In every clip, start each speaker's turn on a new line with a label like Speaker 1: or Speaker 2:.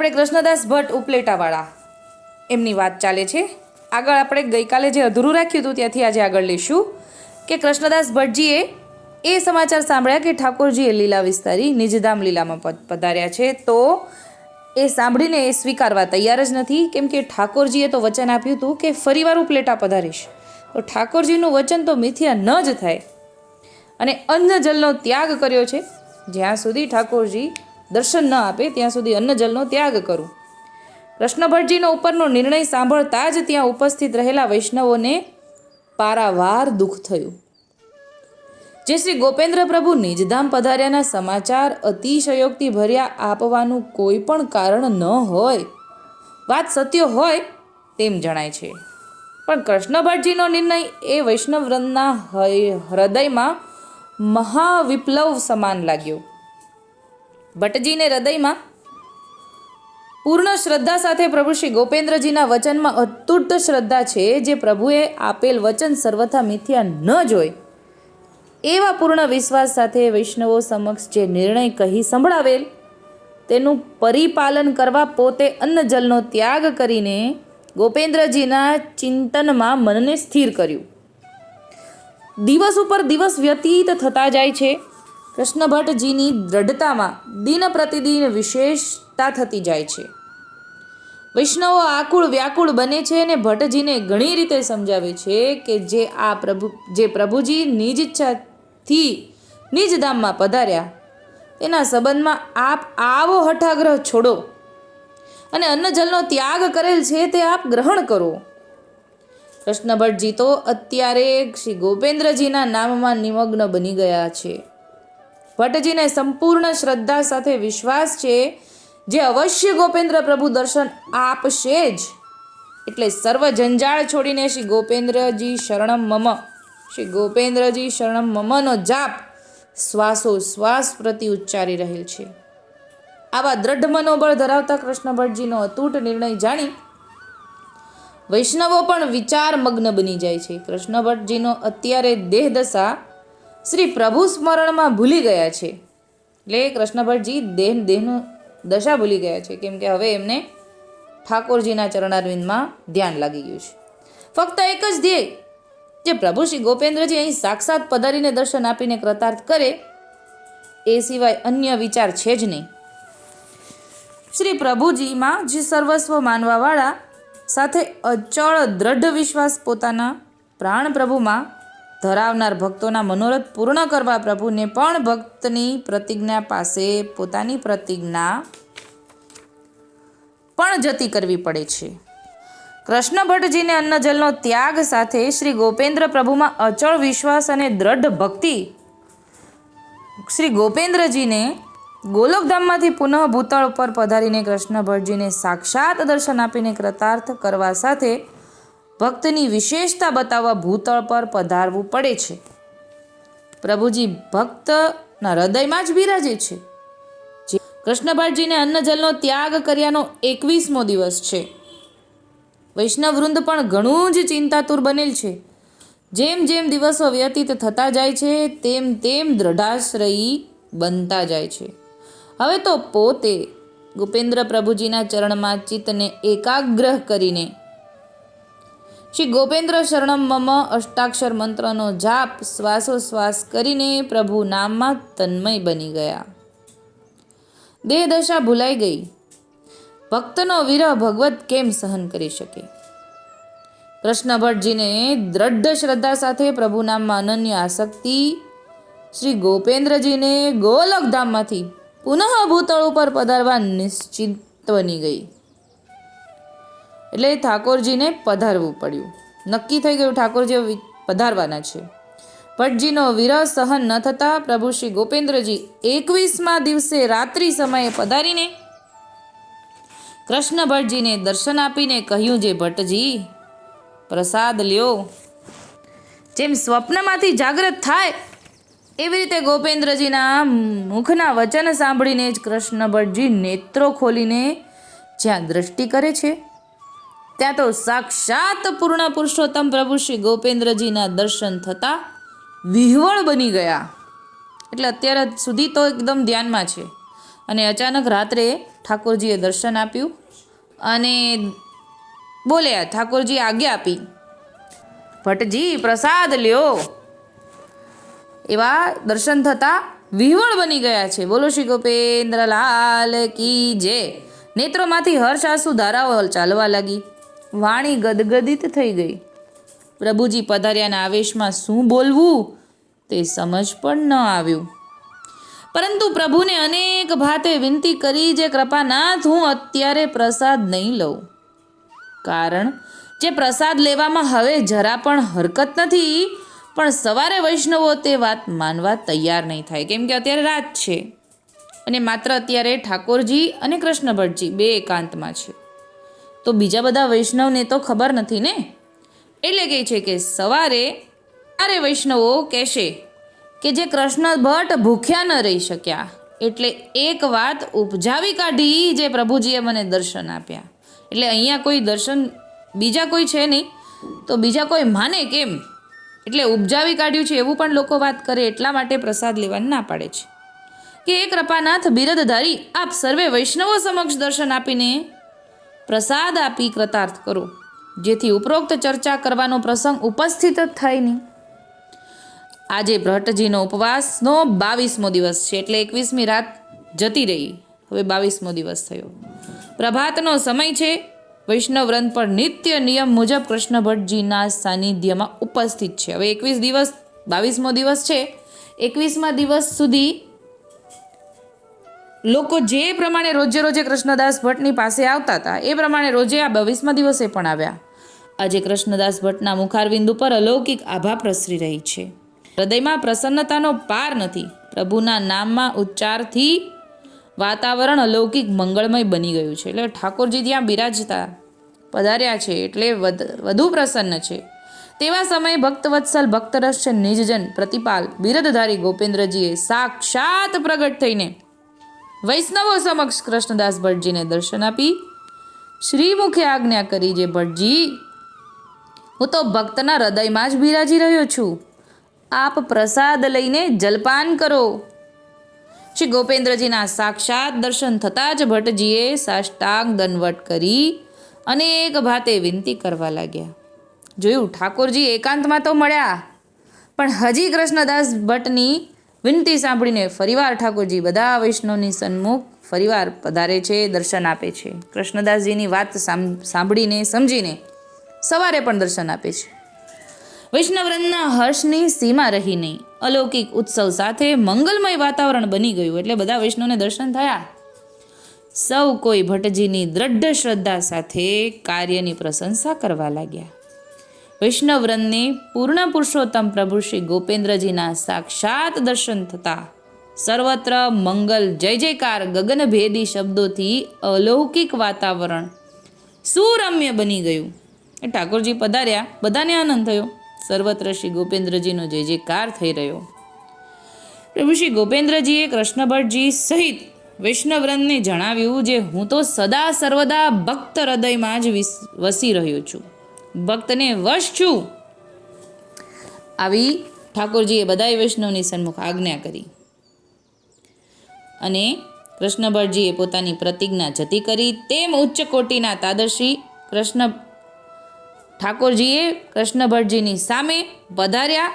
Speaker 1: આપણે કૃષ્ણદાસ ભટ્ટ ઉપલેટાવાળા. એમની વાત ચાલે છે. આગળ આપણે ગઈકાલે જે અધૂરું રાખ્યું હતું ત્યાંથી આજે આગળ લઈશું કે કૃષ્ણદાસ ભટ્ટજીએ એ સમાચાર સાંભળ્યા કે ઠાકોરજીએ લીલા વિસ્તારી નિજધામ લીલામાં પધાર્યા છે. તો એ સાંભળીને એ સ્વીકારવા તૈયાર જ નથી. કેમ કે ઠાકોરજીએ તો વચન આપ્યું હતું કે ફરીવાર ઉપલેટા પધારીશ. તો ઠાકોરજીનું વચન તો મિથ્યા ન જ થાય. અને અન્નજલનો ત્યાગ કર્યો છે. જ્યાં સુધી ઠાકોરજી દર્શન ન આપે, ત્યાં સુધી અન્નજલનો ત્યાગ કરું. કૃષ્ણભટજીનો ઉપરનો નિર્ણય સાંભળતા જ ત્યાં ઉપસ્થિત રહેલા વૈષ્ણવોને પારાવાર દુઃખ થયું. જે શ્રી ગોપેન્દ્ર પ્રભુ નિજધામ પધાર્યાના સમાચાર અતિશયોક્તિ ભર્યા આપવાનું કોઈ પણ કારણ ન હોય. વાત સત્ય હોય તેમ જણાય છે. પણ કૃષ્ણભટજીનો નિર્ણય એ વૈષ્ણવ વૃંદના હય- હૃદયમાં મહાવિપ્લવ સમાન લાગ્યો. ભટ્ટજીને હૃદયમાં પૂર્ણ શ્રદ્ધા સાથે પ્રભુ શ્રી ગોપેન્દ્રજીના વચનમાં અતૂટ શ્રદ્ધા છે જે પ્રભુએ આપેલ વચન સર્વથા મિથ્યા ન જોઈ એવા પૂર્ણ વિશ્વાસ સાથે વૈષ્ણવો સમક્ષ જે નિર્ણય કહી સંભળાવેલ, તેનું પરિપાલન કરવા પોતે અન્નજલનો ત્યાગ કરીને ગોપેન્દ્રજીના ચિંતનમાં મનને સ્થિર કર્યું. દિવસ ઉપર દિવસ વ્યતીત થતા જાય છે. કૃષ્ણ ભટ્ટજીની દ્રઢતામાં દિન પ્રતિદિન વિશેષતા થતી જાય છે. વૈષ્ણવો આકુળ વ્યાકુળ બને છે અને ભટ્ટજીને ઘણી રીતે સમજાવે છે કે જે આ પ્રભુ, જે પ્રભુજી નિજ ઈચ્છાથી નિજ ધામમાં પધાર્યા. તેના સંબંધમાં આપ આવો હઠાગ્રહ છોડો અને અન્નજલનો ત્યાગ કરેલ છે તે આપ ગ્રહણ કરો. કૃષ્ણ ભટ્ટજી તો અત્યારે શ્રી ગોપેન્દ્રજીના નામમાં નિમગ્ન બની ગયા છે. ભટ્ટજીને સંપૂર્ણ શ્રદ્ધા સાથે વિશ્વાસ છે જે અવશ્ય ગોપેન્દ્ર પ્રભુ દર્શન આપશે જ. એટલે સર્વ જંજાળ છોડીને શ્રી ગોપેન્દ્રજી શરણમ મમ. શ્રી ગોપેન્દ્રજી શરણમ મમનો જાપ શ્વાસો શ્વાસ પ્રતિ ઉચ્ચારી રહેલ છે. આવા દ્રઢ મનોબળ ધરાવતા કૃષ્ણ ભટ્ટજીનો અતૂટ નિર્ણય જાણી વૈષ્ણવો પણ વિચાર મગ્ન બની જાય છે. કૃષ્ણ ભટ્ટજીનો અત્યારે દેહ દશા શ્રી પ્રભુ સ્મરણમાં ભૂલી ગયા છે. એટલે કૃષ્ણભટ્ટજી દેહ, દેહનું દશા ભૂલી ગયા છે. કેમ કે હવે એમને ઠાકોરજીના ચરણારવિંદમાં ધ્યાન લાગી ગયું છે. ફક્ત એક જ ધ્યેય, જે પ્રભુ શ્રી ગોપેન્દ્રજી અહીં સાક્ષાત પધારીને દર્શન આપીને કૃતાર્થ કરે, એ સિવાય અન્ય વિચાર છે જ નહીં. શ્રી પ્રભુજીમાં જે સર્વસ્વ માનવાવાળા સાથે અચળ દ્રઢ વિશ્વાસ પોતાના પ્રાણ પ્રભુમાં ધરાવનાર ભક્તોના મનોરથ પૂર્ણ કરવા પ્રભુને પણ ભક્તની પ્રતિજ્ઞા પાસે પોતાની પ્રતિજ્ઞા પણ જતી કરવી પડે છે. કૃષ્ણ ભટ્ટજીને અન્નજલનો ત્યાગ સાથે શ્રી ગોપેન્દ્ર પ્રભુમાં અચળ વિશ્વાસ અને દ્રઢ ભક્તિ શ્રી ગોપેન્દ્રજીને ગોલોકધામમાંથી પુનઃ ભૂતળ પર પધારીને કૃષ્ણ ભટ્ટજીને સાક્ષાત દર્શન આપીને કૃતાર્થ કરવા સાથે ભક્તની વિશેષતા બતાવવા ભૂતળ પર પધારવું પડે છે. પ્રભુજી ભક્તના હૃદયમાં જ બિરાજે છે. જે કૃષ્ણ અન્નજલનો ત્યાગ કર્યાનો એકવીસમો દિવસ છે. વૈષ્ણવવૃંદ પણ ઘણું જ ચિંતાતુર બનેલ છે. જેમ જેમ દિવસો વ્યતીત થતા જાય છે, તેમ તેમ દ્રઢાશ્રયી બનતા જાય છે. હવે તો પોતે ગુપેન્દ્ર પ્રભુજીના ચરણમાં ચિત્તને એકાગ્રહ કરીને શ્રી ગોપેન્દ્ર શરણમ મમ અષ્ટાક્ષર મંત્રનો જાપ શ્વાસોશ્વાસ કરીને પ્રભુ નામમાં તન્મય બની ગયા. દેહ દશા ભૂલાઈ ગઈ. ભક્તનો વિરહ ભગવત કેમ સહન કરી શકે? કૃષ્ણ ભટ્ટજીને દ્રઢ શ્રદ્ધા સાથે પ્રભુ નામમાં અનન્ય આસક્તિ શ્રી ગોપેન્દ્રજીને ગોલકધામમાંથી પુનઃ ભૂતળ ઉપર પધારવા નિશ્ચિત બની ગઈ. એટલે ઠાકોરજીને પધારવું પડ્યું. નક્કી થઈ ગયું ઠાકોરજી પધારવાના છે. ભટજીનો વિરહ સહન ન થતાં પ્રભુ શ્રી ગોપેન્દ્રજી એકવીસમા દિવસે રાત્રિ સમયે પધારીને કૃષ્ણ ભટ્ટજીને દર્શન આપીને કહ્યું, જે ભટ્ટજી, પ્રસાદ લ્યો. જેમ સ્વપ્નમાંથી જાગૃત થાય, એવી રીતે ગોપેન્દ્રજીના મુખના વચન સાંભળીને જ કૃષ્ણ ભટ્ટજી નેત્રો ખોલીને જ્યાં દ્રષ્ટિ કરે છે ત્યાં તો સાક્ષાત પૂર્ણ પુરુષોત્તમ પ્રભુ શ્રી ગોપેન્દ્રજીના દર્શન થતાં વિહવળ બની ગયા. એટલે અત્યારે સુધી તો એકદમ ધ્યાનમાં છે. અને અચાનક રાત્રે ઠાકોરજીએ દર્શન આપ્યું અને બોલ્યા, ઠાકોરજી, આજ્ઞા આપી. ભટ્ટજી, પ્રસાદ લ્યો. એવા દર્શન થતાં વિહવળ બની ગયા છે. બોલો શ્રી ગોપેન્દ્ર લાલ કી જય. નેત્રોમાંથી હર્ષ આસુ ધારાઓ ચાલવા લાગી. વાણી ગદગદિત થઈ ગઈ. પ્રભુજી પધાર્યાના આવેશમાં શું બોલવું તે સમજ પણ ન આવ્યું. પરંતુ પ્રભુને અનેક ભાતે વિનંતી કરી જે કૃપાનાથ હું અત્યારે પ્રસાદ નહીં લઉં. કારણ જે પ્રસાદ લેવામાં હવે જરા પણ હરકત નથી, પણ સવારે વૈષ્ણવો તે વાત માનવા તૈયાર નહીં થાય, કેમ કે અત્યારે રાત છે. અને માત્ર અત્યારે ઠાકોરજી અને કૃષ્ણ ભટ્ટજી બે એકાંતમાં છે. તો બીજા બધા વૈષ્ણવને તો ખબર નથી ને? એટલે કહે છે કે સવારે અરે વૈષ્ણવો કહેશે કે જે કૃષ્ણ ભટ્ટ ભૂખ્યા ન રહી શક્યા, એટલે એક વાત ઉપજાવી કાઢી જે પ્રભુજીએ મને દર્શન આપ્યા. એટલે અહીંયા કોઈ દર્શન બીજા કોઈ છે નહીં, તો બીજા કોઈ માને કેમ? એટલે ઉપજાવી કાઢ્યું છે એવું પણ લોકો વાત કરે, એટલા માટે પ્રસાદ લેવાની ના પાડે છે. કે એ કૃપાનાથ બિરદધારી આપ સર્વે વૈષ્ણવો સમક્ષ દર્શન આપીને પ્રસાદ આપી કૃતાર્થ કરો, જેથી ઉપરોક્ત ચર્ચા કરવાનો પ્રસંગ ઉપસ્થિત જ થાય નહીં. આજે ભટ્ટજીનો ઉપવાસનો બાવીસમો દિવસ છે, એટલે એકવીસમી રાત જતી રહી. હવે બાવીસમો દિવસ થયો. પ્રભાતનો સમય છે વૈષ્ણવ વ્રત પર નિત્ય નિયમ મુજબ કૃષ્ણ ભટ્ટજીના સાનિધ્યમાં ઉપસ્થિત છે. હવે એકવીસ દિવસ, બાવીસમો દિવસ છે, એકવીસમા દિવસ સુધી લોકો જે પ્રમાણે રોજે રોજે કૃષ્ણદાસ ભટ્ટની પાસે આવતા હતા, એ પ્રમાણે રોજે આ બાવીસમા દિવસે પણ આવ્યા. આજે કૃષ્ણદાસ ભટ્ટના મુખારબિંદુ પર અલૌકિક આભા પ્રસરી રહી છે. હૃદયમાં પ્રસન્નતાનો પાર નથી. પ્રભુના નામમાં ઉચ્ચારથી વાતાવરણ અલૌકિક મંગળમય બની ગયું છે. એટલે ઠાકોરજી ત્યાં બિરાજતા પધાર્યા છે એટલે વધ- પ્રસન્ન છે. તેવા સમયે ભક્તવત્સલ ભક્તરસ છે નિજજન, પ્રતિપાલ, બિરદધારી ગોપેન્દ્રજીએ સાક્ષાત પ્રગટ થઈને વૈષ્ણવો સમક્ષ કૃષ્ણદાસ ભટ્ટજીને દર્શન આપી. શ્રીમુખે આજ્ઞા કરી જે ભટ્ટજી હું તો ભક્તના હૃદયમાં જ બિરાજી રહ્યો છું. આપ પ્રસાદ લઈને જલપાન કરો. શ્રી ગોપેન્દ્રજીના સાક્ષાત દર્શન થતાં જ ભટ્ટજીએ સાષ્ટાંગ દનવટ કરી અનેક ભાતે વિનંતી કરવા લાગ્યા. જોયું ઠાકોરજી એકાંતમાં તો મળ્યા, પણ હજી કૃષ્ણદાસ ભટ્ટની વિનંતી સાંભળીને ફરીવાર ઠાકોરજી બધા વૈષ્ણવની સન્મુખ ફરીવાર પધારે છે, દર્શન આપે છે. કૃષ્ણદાસજીની વાત સાંભળીને, સમજીને સવારે પણ દર્શન આપે છે. વૈષ્ણવરંગના હર્ષની સીમા રહી નહીં. અલૌકિક ઉત્સવ સાથે મંગલમય વાતાવરણ બની ગયું એટલે બધા વૈષ્ણવને દર્શન થયા. સૌ કોઈ ભટ્ટજીની દ્રઢ શ્રદ્ધા સાથે કાર્યની પ્રશંસા કરવા લાગ્યા. વૈષ્ણવવૃંદને પૂર્ણ પુરુષોત્તમ પ્રભુ શ્રી ગોપેન્દ્રજીના સાક્ષાત દર્શન થતા સર્વત્ર મંગલ, જય જયકાર ગગનભેદી શબ્દોથી અલૌકિક વાતાવરણ સુરમ્ય બની ગયું. એ ઠાકોરજી પધાર્યા, બધાને આનંદ થયો. સર્વત્ર શ્રી ગોપેન્દ્રજીનો જય જયકાર થઈ રહ્યો. પ્રભુ શ્રી ગોપેન્દ્રજીએ કૃષ્ણભટ્ટજી સહિત વૈષ્ણવવૃંદને જણાવ્યું જે હું તો સદા સર્વદા ભક્ત હૃદયમાં જ વસી રહ્યો છું. ભક્તને વશ છું. આવી ઠાકોરજીએ બધાય વૈષ્ણવની સન્મુખ આજ્ઞા કરી. અને કૃષ્ણ ભટ્ટજીએ પોતાની પ્રતિજ્ઞા જતી કરી. તેમ ઉચ્ચ કોટીના તાદર્શી કૃષ્ણ ઠાકોરજીએ કૃષ્ણ ભટ્ટજીની સામે પધાર્યા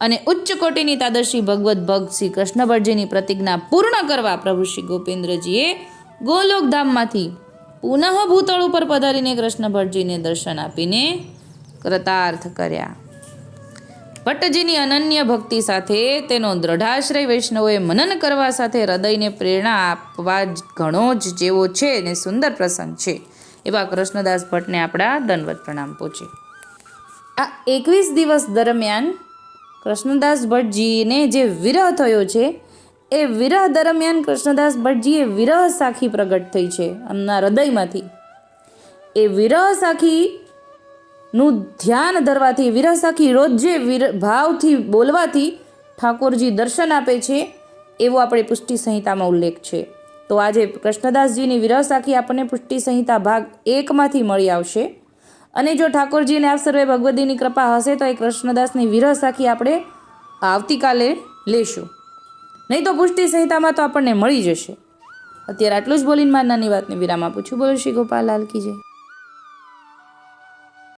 Speaker 1: અને ઉચ્ચ કોટીની તાદર્શી ભગવત ભક્ત શ્રી કૃષ્ણ પ્રતિજ્ઞા પૂર્ણ કરવા પ્રભુ શ્રી ગોપેન્દ્રજીએ ગોલોકધામમાંથી પુનઃ ભૂતળ ઉપર પધારીને કૃષ્ણ ભટ્ટજીને દર્શન આપીને કૃતાર્થ કર્યા. ભટ્ટજીની અનન્ય ભક્તિ સાથે તેનો દ્રઢાશ્રય વૈષ્ણવોએ મનન કરવા સાથે હૃદયને પ્રેરણા આપવા ઘણો જ જેવો છે ને સુંદર પ્રસંગ છે. એવા કૃષ્ણદાસ ભટ્ટને આપણા દંડવત પ્રણામ પહોંચે આ એકવીસ દિવસ દરમિયાન કૃષ્ણદાસ ભટ્ટજીને જે વિરહ થયો છે એ વિરહ દરમિયાન કૃષ્ણદાસ ભટ્ટજીએ વિરહ સાખી પ્રગટ થઈ છે એમના હૃદયમાંથી. એ વિરહ સાખી નું ધ્યાન ધરવાથી, વિરહ સાખી રોજે વિર, ભાવથી બોલવાથી ઠાકોરજી દર્શન આપે છે, એવો આપણે પુષ્ટિ સંહિતામાં ઉલ્લેખ છે. તો આજે કૃષ્ણદાસજીની વિરહ સાખી આપણને પુષ્ટિ સંહિતા ભાગ એકમાંથી મળી આવશે. અને જો ઠાકોરજીને આપ સર્વે ભગવદીની કૃપા હશે તો એ કૃષ્ણદાસની વિરહ સાખી આપણે આવતીકાલે લેશું. નહીં તો પુષ્ટિ સંહિતામાં તો આપણને મળી જશે. અત્યારે આટલું જ બોલીને મારી નાની વાતને વિરામ આપું છું. બોલો શ્રી ગોપાલ લાલ કી જય.